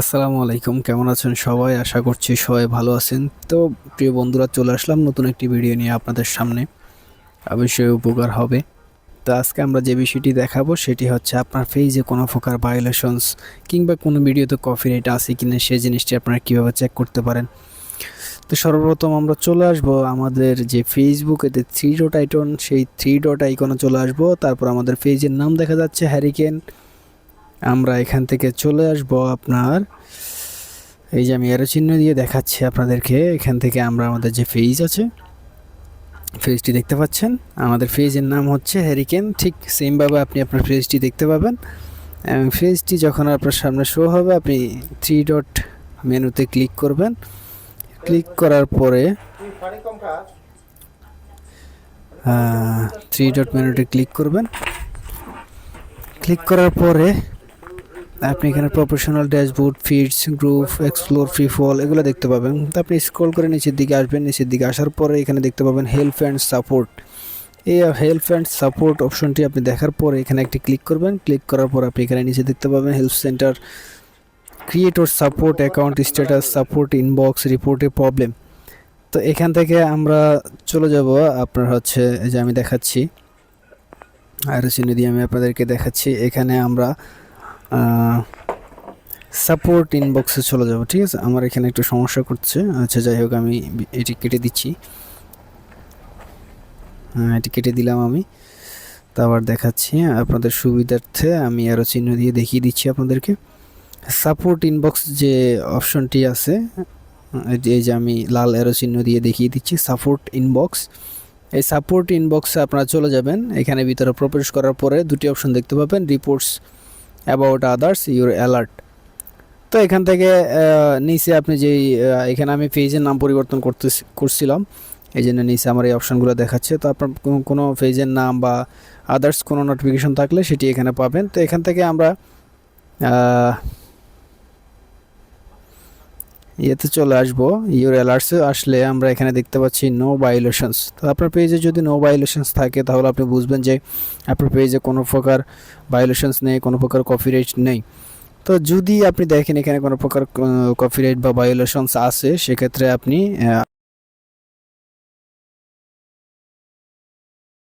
আসসালামু আলাইকুম, কেমন আছেন সবাই? আশা করছি সবাই ভালো আছেন। তো প্রিয় বন্ধুরা, চলে আসলাম নতুন একটি ভিডিও নিয়ে আপনাদের সামনে। অবশ্যই উপকার হবে। তো আজকে আমরা যে বিষয়টি দেখাবো, সেটি হচ্ছে আপনার পেজে কোনো প্রকার ভায়োলেশনস কিংবা কোনো ভিডিওতে কফি কপিরাইট আছে কি না সেই জিনিসটি আপনারা কীভাবে চেক করতে পারেন। তো সর্বপ্রথম আমরা চলে আসব আমাদের যে ফেসবুকেতে থ্রি ডট আইকন সেই থ্রি ডট আইকনে চলে আসব। তারপর আমাদের পেজের নাম দেখা যাচ্ছে হ্যারিকেন আমরা এখান থেকে চলে আসব আপনার, এই যে আমি এরো চিহ্ন দিয়ে দেখাচ্ছি আপনাদেরকে, এখান থেকে আমরা আমাদের যে ফেজ আছে ফেজটি দেখতে পাচ্ছেন? আমাদের ফেজের নাম হচ্ছে হ্যারিকেন ঠিক সেমভাবে আপনি আপনার ফেজটি দেখতে পাবেন। এবং ফেজটি যখন আপনার সামনে শো হবে, আপনি থ্রি ডট মেনুতে ক্লিক করবেন। ক্লিক করার পরে থ্রি ডট মেনুতে ক্লিক করবেন। ক্লিক করার পরে আপনি এখানে professional dashboard feeds group explore free fall এগুলো দেখতে পাবেন। তো আপনি স্ক্রল করে নিচের দিকে আসবেন, নিচের দিকে আসার পরে এখানে দেখতে পাবেন হেল্প অ্যান্ড সাপোর্ট এই হেল্প অ্যান্ড সাপোর্ট অপশনটি আপনি দেখার পরে এখানে একটি ক্লিক করবেন। ক্লিক করার পর আপনি এখানে নিচে দেখতে পাবেন help centre creator support account status support inbox রিপোর্টে প্রবলেম তো এখান থেকে আমরা চলে যাব, আপনার হচ্ছে যে আমি দেখাচ্ছি। আর চিহ্ন দিয়ে আমি আপনাদেরকে দেখাচ্ছি। এখানে আমরা সাপোর্ট ইনবক্সে চলে যাব, ঠিক আছে? আমার এখানে একটু সমস্যা করছে। আচ্ছা যাই হোক, আমি এটি কেটে দিচ্ছি। হ্যাঁ এটি কেটে দিলাম আমি। তা আবার দেখাচ্ছি আপনাদের সুবিধার্থে আমি আরও চিহ্ন দিয়ে দেখিয়ে দিচ্ছি আপনাদেরকে। সাপোর্ট ইনবক্স যে অপশনটি আছে, এই যে আমি লাল এরো চিহ্ন দিয়ে দেখিয়ে দিচ্ছি সাপোর্ট ইনবক্স এই সাপোর্ট ইনবক্সে আপনারা চলে যাবেন। এখানে ভিতরে প্রবেশ করার পরে দুটি অপশন দেখতে পাবেন reports about others your alert তো এখান থেকে নিচে আপনি যেই এখানে আমি পেজের নাম পরিবর্তন করতে করছিলাম। এই জন্য নিচে আমার এই অপশানগুলো দেখাচ্ছে। তো আপনার কোনো পেজের নাম বা আদার্স কোনো নোটিফিকেশন থাকলে সেটি এখানে পাবেন। তো এখান থেকে আমরা ইয়েতে চলে আসব। ইউর অ্যালার্টসে আসলে আমরা এখানে দেখতে পাচ্ছি নো ভায়োলেশনস তো আপনার পেজে যদি নো ভায়োলেশনস থাকে, তাহলে আপনি বুঝবেন যে আপনার পেজে কোনো প্রকার ভায়োলেশনস নেই, কোনো প্রকার কপিরাইট নেই। তো যদি আপনি দেখেন এখানে কোনো প্রকার কপিরাইট বা ভায়োলেশনস আছে, সেক্ষেত্রে আপনি